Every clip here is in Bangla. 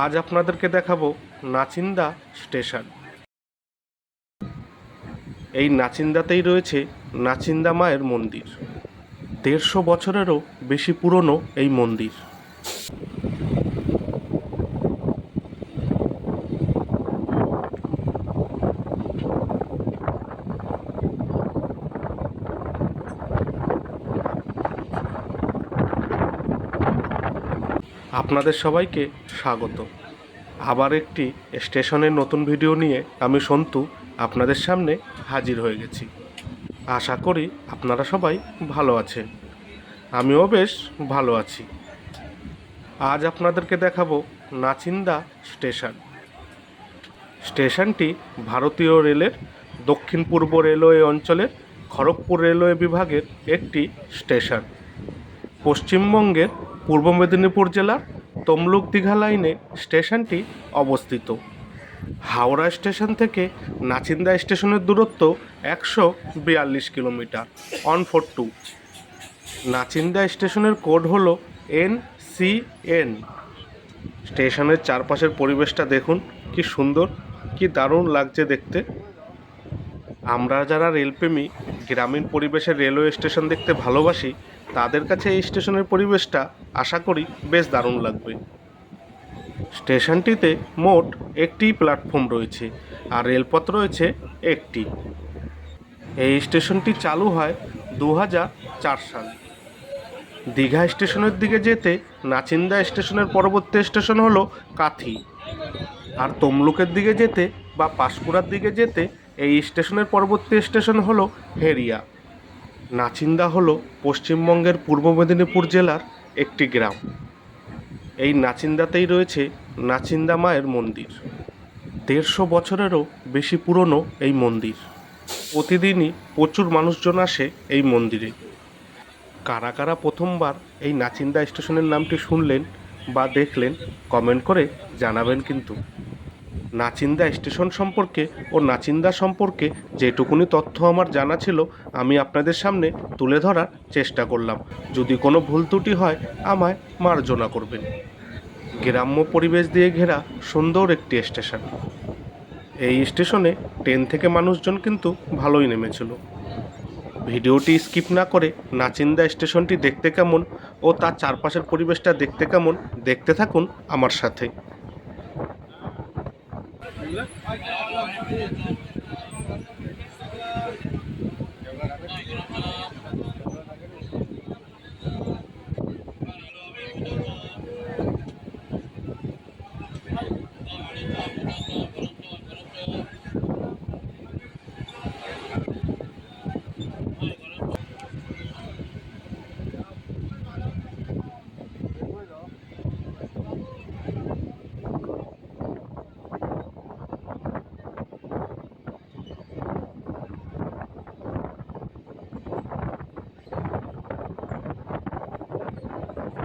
আজ আপনাদেরকে দেখাবো নাচিন্দা স্টেশন। এই নাচিন্দাতেই রয়েছে নাচিন্দা মায়ের মন্দির। দেড়শো বছরেরও বেশি পুরনো এই মন্দির। আপনাদের সবাইকে স্বাগত। আবার একটি স্টেশনের নতুন ভিডিও নিয়ে আমি সন্তু আপনাদের সামনে হাজির হয়ে গেছি। আশা করি আপনারা সবাই ভালো আছেন। আমিও বেশ ভালো আছি। আজ আপনাদেরকে দেখাবো নাচিন্দা স্টেশন। স্টেশনটি ভারতীয় রেলের দক্ষিণ পূর্ব রেলওয়ে অঞ্চলের খড়গপুর রেলওয়ে বিভাগের একটি স্টেশন। পশ্চিমবঙ্গের পূর্ব মেদিনীপুর জেলার তমলুক দীঘা লাইনে স্টেশনটি অবস্থিত। হাওড়া স্টেশন থেকে নাচিন্দা স্টেশনের দূরত্ব একশো বিয়াল্লিশ kilometre on four two Nachinda স্টেশনের কোড হল এন সি এন। স্টেশনের চারপাশের পরিবেশটা দেখুন, কি সুন্দর, কি দারুণ লাগছে দেখতে। আমরা যারা রেলপ্রেমী, গ্রামীণ পরিবেশের রেলওয়ে স্টেশন দেখতে ভালোবাসি তাদের কাছে এই স্টেশনের পরিবেশটা আশা করি বেশ দারুণ লাগবে। স্টেশনটিতে মোট একটি প্ল্যাটফর্ম রয়েছে আর রেলপথ রয়েছে একটি। এই স্টেশনটি চালু হয় দু সালে। দীঘা স্টেশনের দিকে যেতে নাচিন্দা স্টেশনের পরবর্তী স্টেশন হলো কাথি। আর তমলুকের দিকে যেতে বা পাঁশকুড়ার দিকে যেতে এই স্টেশনের পরবর্তী স্টেশন হলো হেরিয়া। নাচিন্দা হল পশ্চিমবঙ্গের পূর্ব মেদিনীপুর জেলার একটি গ্রাম। এই নাচিন্দাতেই রয়েছে নাচিন্দা মায়ের মন্দির। দেড়শো বছরেরও বেশি পুরনো এই মন্দির। প্রতিদিনই প্রচুর মানুষজন আসে এই মন্দিরে। কারা কারা প্রথমবার এই নাচিন্দা স্টেশনের নামটি শুনলেন বা দেখলেন, কমেন্ট করে জানাবেন কিন্তু। নাচিন্দা স্টেশন সম্পর্কে ও নাচিন্দা সম্পর্কে যেটুকুনি তথ্য আমার জানা ছিল, আমি আপনাদের সামনে তুলে ধরার চেষ্টা করলাম। যদি কোনো ভুল ত্রুটি হয়, আমায় মার্জনা করবেন। গ্রাম্য পরিবেশ দিয়ে ঘেরা সুন্দর একটি স্টেশন। এই স্টেশনে ট্রেন থেকে মানুষজন কিন্তু ভালোই নেমেছিল। ভিডিওটি স্কিপ না করে নাচিন্দা স্টেশনটি দেখতে কেমন ও তার চারপাশের পরিবেশটা দেখতে কেমন, দেখতে থাকুন আমার সাথে। Bunlar.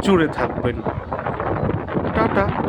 জুড়ে থাকবেন। টাটা।